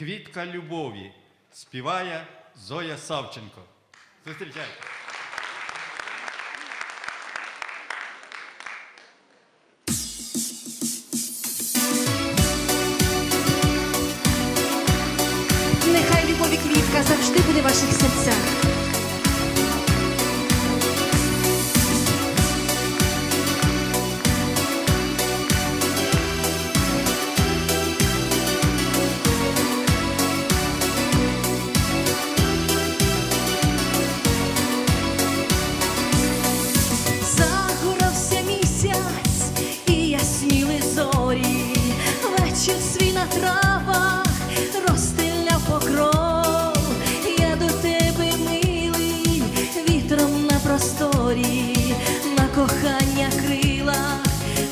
Квітка любові співає Зоя Савченко. Зустрічайте. Нехай любові квітка завжди буде в ваших серцях. Зорі, вечір свій на травах розстеляв покров. Я до тебе милий, вітром на просторі, на кохання крилах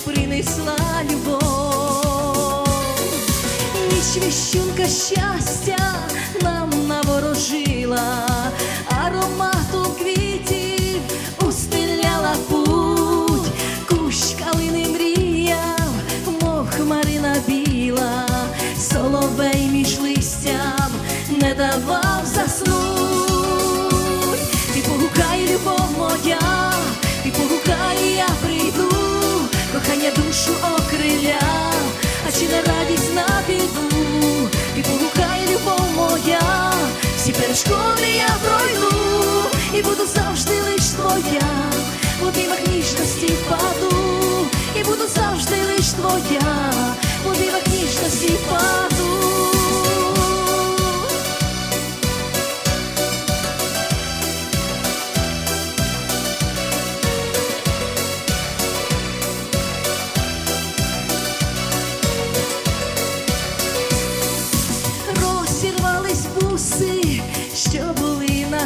принесла любов. Ніч віщунка щастя не давав заснуть. Ти погукай, любов моя, ти погукай, я прийду, кохання душу окриля, а чи на радість на біду, ти погукай, любов моя, всі перешкоди я пройду, і буду завжди лиш твоя, в обіймах ніжності впаду, і буду завжди лиш твоя,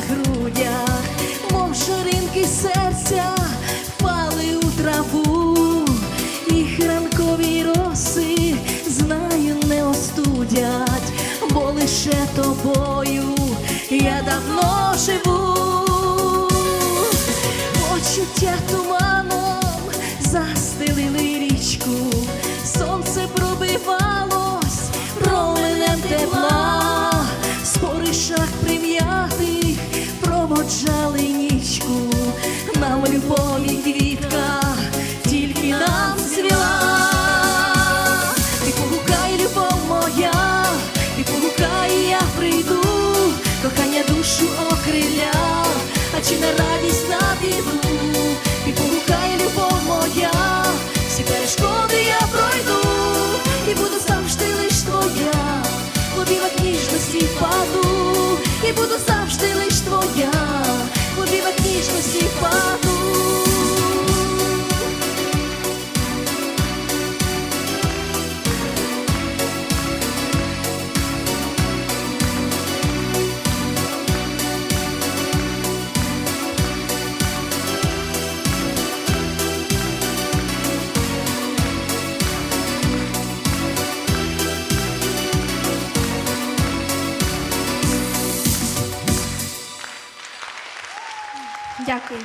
грудях, мов шаринки серця впали у траву, їх ранкові роси, знаю, не остудять, бо лише тобою я давно живу. Почуття туманом застелили річку, сонце пробивалось променем тепла, в споришах прим'ятих проводжали нічку, нам любові квітка, тільки нам цвіла. Ти погукай, любов моя, ти погукай, я прийду, кохання душу окриля, а чи на радість на біду, ти погукай, любов моя, всі перешкоди я пройду, і буду завжди лиш твоя, в обіймах ніжності впаду, і буду завжди Дякую.